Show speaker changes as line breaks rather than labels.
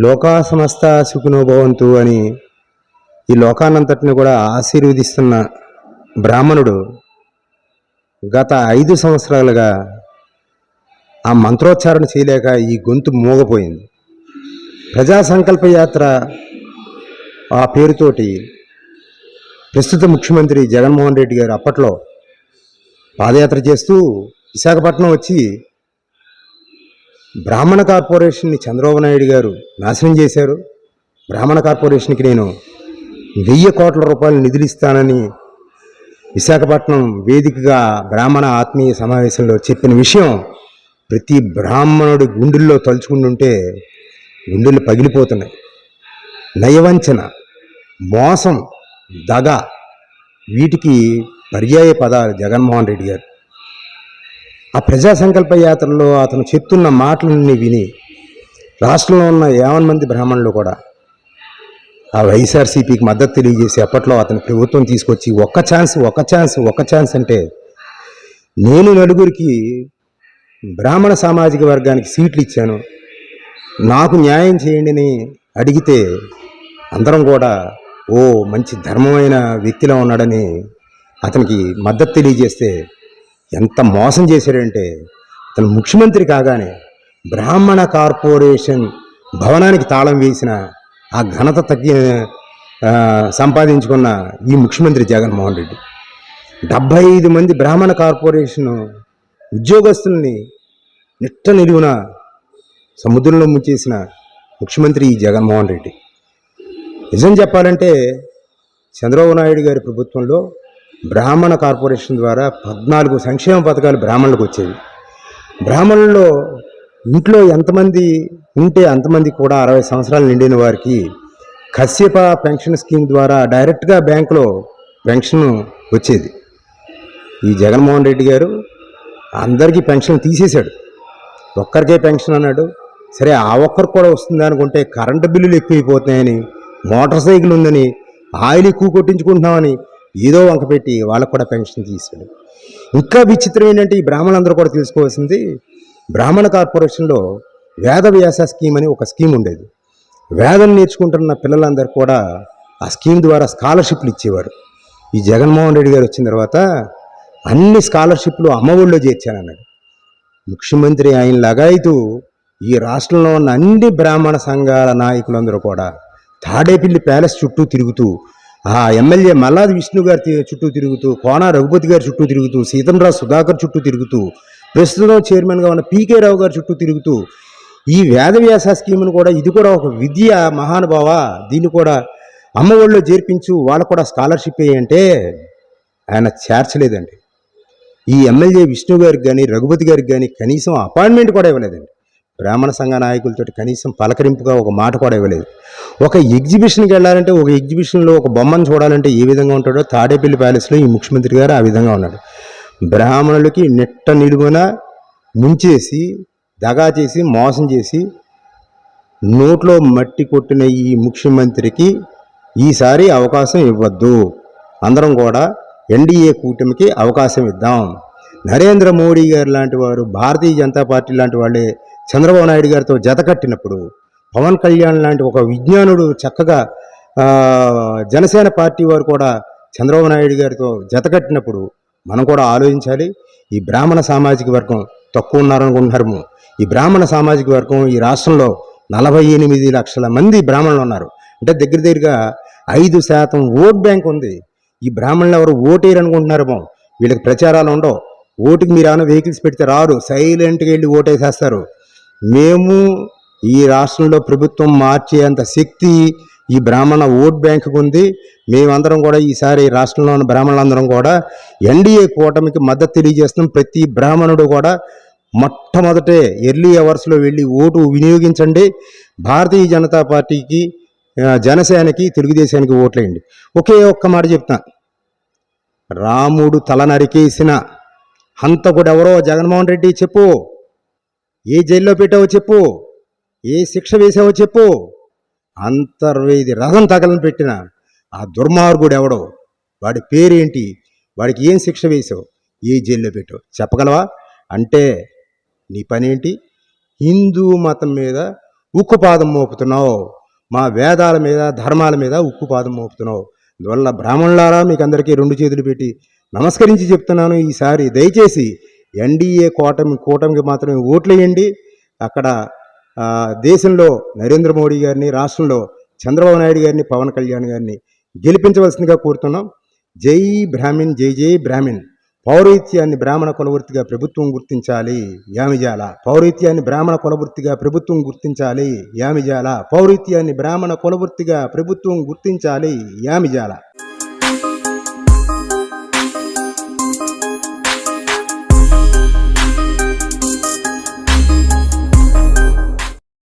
లోకా సమస్త సుఖినో భవంతు అని ఈ లోకానంతటిని కూడా ఆశీర్వదిస్తున్న బ్రాహ్మణుడు గత ఐదు సంవత్సరాలుగా ఆ మంత్రోచ్చారణ చేయలేక ఈ గొంతు మూగపోయింది. ప్రజా సంకల్ప యాత్ర ఆ పేరుతోటి ప్రస్తుత ముఖ్యమంత్రి జగన్మోహన్ రెడ్డి గారు అప్పట్లో పాదయాత్ర చేస్తూ విశాఖపట్నం వచ్చి బ్రాహ్మణ కార్పొరేషన్ని చంద్రబాబు నాయుడు గారు నాశనం చేశారు. బ్రాహ్మణ కార్పొరేషన్కి నేను వెయ్యి కోట్ల రూపాయలు నిధులు ఇస్తానని విశాఖపట్నం వేదికగా బ్రాహ్మణ ఆత్మీయ సమావేశంలో చెప్పిన విషయం ప్రతి బ్రాహ్మణుడి గుండెల్లో తలుచుకుంటుంటే గుండెలు పగిలిపోతున్నాయి. నయవంచన మోసం దగ వీటికి పర్యాయ పదాలు జగన్మోహన్ రెడ్డి గారు. ఆ ప్రజా సంకల్ప యాత్రలో అతను చెప్తున్న మాటలన్నీ విని రాష్ట్రంలో ఉన్న యావన్ మంది బ్రాహ్మణులు కూడా ఆ వైఎస్ఆర్సీపీకి మద్దతు తెలియజేసి అప్పట్లో అతని ప్రభుత్వం తీసుకొచ్చి ఒక్క ఛాన్స్ ఒక్క ఛాన్స్ ఒక్క ఛాన్స్ అంటే నేను నలుగురికి బ్రాహ్మణ సామాజిక వర్గానికి సీట్లు ఇచ్చాను. నాకు న్యాయం చేయండి అని అడిగితే అందరం కూడా ఓ మంచి ధర్మమైన వ్యక్తిలో ఉన్నాడని అతనికి మద్దతు తెలియజేస్తే ఎంత మోసం చేశాడంటే అతను ముఖ్యమంత్రి కాగానే బ్రాహ్మణ కార్పొరేషన్ భవనానికి తాళం వేసిన ఆ ఘనత తగ్గి సంపాదించుకున్న ఈ ముఖ్యమంత్రి జగన్మోహన్ రెడ్డి. డెబ్భై ఐదు మంది బ్రాహ్మణ కార్పొరేషన్ ఉద్యోగస్తుల్ని నిట్ట నిలువున సముద్రంలో ముంచేసిన ముఖ్యమంత్రి ఈ జగన్మోహన్ రెడ్డి. నిజం చెప్పాలంటే చంద్రబాబు నాయుడు గారి ప్రభుత్వంలో బ్రాహ్మణ కార్పొరేషన్ ద్వారా పద్నాలుగు సంక్షేమ పథకాలు బ్రాహ్మణులకు వచ్చేవి. బ్రాహ్మణుల్లో ఇంట్లో ఎంతమంది ఉంటే అంతమంది కూడా అరవై సంవత్సరాలు నిండిన వారికి కశ్యప పెన్షన్ స్కీమ్ ద్వారా డైరెక్ట్గా బ్యాంకులో పెన్షన్ వచ్చేది. ఈ జగన్మోహన్ రెడ్డి గారు అందరికీ పెన్షన్ తీసేశాడు. ఒక్కరికే పెన్షన్ అన్నాడు. సరే ఆ ఒక్కరికి కూడా వస్తుంది అనుకుంటే కరెంటు బిల్లులు ఎక్కువైపోతున్నాయని మోటార్ సైకిల్ ఉందని ఆయిల్ ఎక్కువ కొట్టించుకుంటున్నామని ఏదో వంక పెట్టి వాళ్ళకు కూడా పెన్షన్ తీశాడు ఇంకా విచిత్రం ఏంటంటే ఈ బ్రాహ్మణులందరూ కూడా తెలుసుకోవాల్సింది బ్రాహ్మణ కార్పొరేషన్లో వేద వ్యాస స్కీమ్ అని ఒక స్కీమ్ ఉండేది. వేదం నేర్చుకుంటున్న పిల్లలందరూ కూడా ఆ స్కీమ్ ద్వారా స్కాలర్షిప్లు ఇచ్చేవారు. ఈ జగన్మోహన్ రెడ్డి గారు వచ్చిన తర్వాత అన్ని స్కాలర్షిప్లు అమ్మఒడిలో చేర్చానన్నాడు. ముఖ్యమంత్రి ఆయన లగాయితూ ఈ రాష్ట్రంలో ఉన్న అన్ని బ్రాహ్మణ సంఘాల నాయకులందరూ కూడా తాడేపల్లి ప్యాలెస్ చుట్టూ తిరుగుతూ ఆ ఎమ్మెల్యే మల్లాది విష్ణు గారి చుట్టూ తిరుగుతూ కోన రఘుపతి గారి చుట్టూ తిరుగుతూ సీతంరాజు సుధాకర్ చుట్టూ తిరుగుతూ ప్రస్తుతం చైర్మన్గా ఉన్న పీకే రావు గారి చుట్టూ తిరుగుతూ ఈ వేదవ్యాస స్కీమ్ను కూడా ఇది కూడా ఒక విద్య మహానుభావ. దీన్ని కూడా అమ్మ చేర్పించు వాళ్ళకు కూడా స్కాలర్షిప్ అంటే ఆయన చేర్చలేదండి. ఈ ఎమ్మెల్యే విష్ణు గారికి కానీ రఘుపతి గారికి కానీ కనీసం అపాయింట్మెంట్ కూడా ఇవ్వలేదండి. బ్రాహ్మణ సంఘ నాయకులతో కనీసం పలకరింపుగా ఒక మాట కూడా ఇవ్వలేదు. ఒక ఎగ్జిబిషన్కి వెళ్ళాలంటే ఒక ఎగ్జిబిషన్లో ఒక బొమ్మను చూడాలంటే ఏ విధంగా ఉంటాడో తాడేపల్లి ప్యాలెస్లో ఈ ముఖ్యమంత్రి గారు ఆ విధంగా ఉన్నాడు. బ్రాహ్మణులకి నిట్ట నిలువన ముంచేసి దగా చేసి మోసం చేసి నోట్లో మట్టి కొట్టిన ఈ ముఖ్యమంత్రికి ఈసారి అవకాశం ఇవ్వద్దు. అందరం కూడా ఎన్డీఏ కూటమికి అవకాశం ఇద్దాం. నరేంద్ర మోడీ గారు లాంటి వారు భారతీయ జనతా పార్టీ లాంటి వాళ్ళే చంద్రబాబు నాయుడు గారితో జత కట్టినప్పుడు పవన్ కళ్యాణ్ లాంటి ఒక విజ్ఞానుడు చక్కగా జనసేన పార్టీ వారు కూడా చంద్రబాబు నాయుడు గారితో జతకట్టినప్పుడు మనం కూడా ఆలోచించాలి ఈ బ్రాహ్మణ సామాజిక వర్గం తక్కువ ఉన్నారనుకుంటున్నారు ఈ బ్రాహ్మణ సామాజిక వర్గం ఈ రాష్ట్రంలో నలభై ఎనిమిది లక్షల మంది బ్రాహ్మణులు ఉన్నారు. అంటే దగ్గర దగ్గరగా ఐదు శాతం ఓట్ బ్యాంక్ ఉంది. ఈ బ్రాహ్మణులు ఎవరు ఓటేరు అనుకుంటున్నారేమో వీళ్ళకి ప్రచారాలు ఉండవు. ఓటుకి మీరు ఏమైనా వెహికల్స్ పెడితే రారు. సైలెంట్గా వెళ్ళి ఓటేసేస్తారు. మేము ఈ రాష్ట్రంలో ప్రభుత్వం మార్చేంత శక్తి ఈ బ్రాహ్మణ ఓట్ బ్యాంకుకు ఉంది మేమందరం కూడా ఈసారి రాష్ట్రంలో ఉన్న బ్రాహ్మణులందరం కూడా ఎన్డీఏ కూటమికి మద్దతు తెలియజేస్తున్నాం. ప్రతి బ్రాహ్మణుడు కూడా మొట్టమొదటే ఎర్లీ అవర్స్లో వెళ్ళి ఓటు వినియోగించండి. భారతీయ జనతా పార్టీకి జనసేనకి తెలుగుదేశానికి ఓట్లేయండి. ఒకే ఒక్క మాట చెప్తా రాముడు తల నరికేసిన హంతకుడు ఎవరో? జగన్మోహన్ రెడ్డి చెప్పు. ఏ జైల్లో పెట్టావో చెప్పు. ఏ శిక్ష వేసావో చెప్పు. అంతర్వేది రథం తగలని పెట్టిన ఆ దుర్మార్గుడు ఎవడో? వాడి పేరేంటి? వాడికి ఏం శిక్ష వేసావు ఏ జైల్లో పెట్టావు? చెప్పగలవా? అంటే నీ పనేంటి? హిందూ మతం మీద ఉక్కుపాదం మోపుతున్నావు. మా వేదాల మీద ధర్మాల మీద ఉక్కుపాదం మోపుతున్నావు. అందువల్ల బ్రాహ్మణులారా మీకు అందరికీ రెండు చేతులు పెట్టి నమస్కరించి చెప్తున్నాను. ఈసారి దయచేసి ఎన్డీఏ కూటమి కూటమికి మాత్రమే ఓట్లేయండి. అక్కడ దేశంలో నరేంద్ర మోడీ గారిని రాష్ట్రంలో చంద్రబాబు నాయుడు గారిని పవన్ కళ్యాణ్ గారిని గెలిపించవలసిందిగా కోరుతున్నాం. జై బ్రాహ్మిన్ జై జై బ్రాహ్మిన్ పౌరహిత్యాన్ని బ్రాహ్మణ కులవృత్తిగా ప్రభుత్వం గుర్తించాలి యామిజాల. పౌరహిత్యాన్ని బ్రాహ్మణ కులవృత్తిగా ప్రభుత్వం గుర్తించాలి యామిజాల. పౌరహిత్యాన్ని బ్రాహ్మణ కులవృత్తిగా ప్రభుత్వం గుర్తించాలి యామిజాల.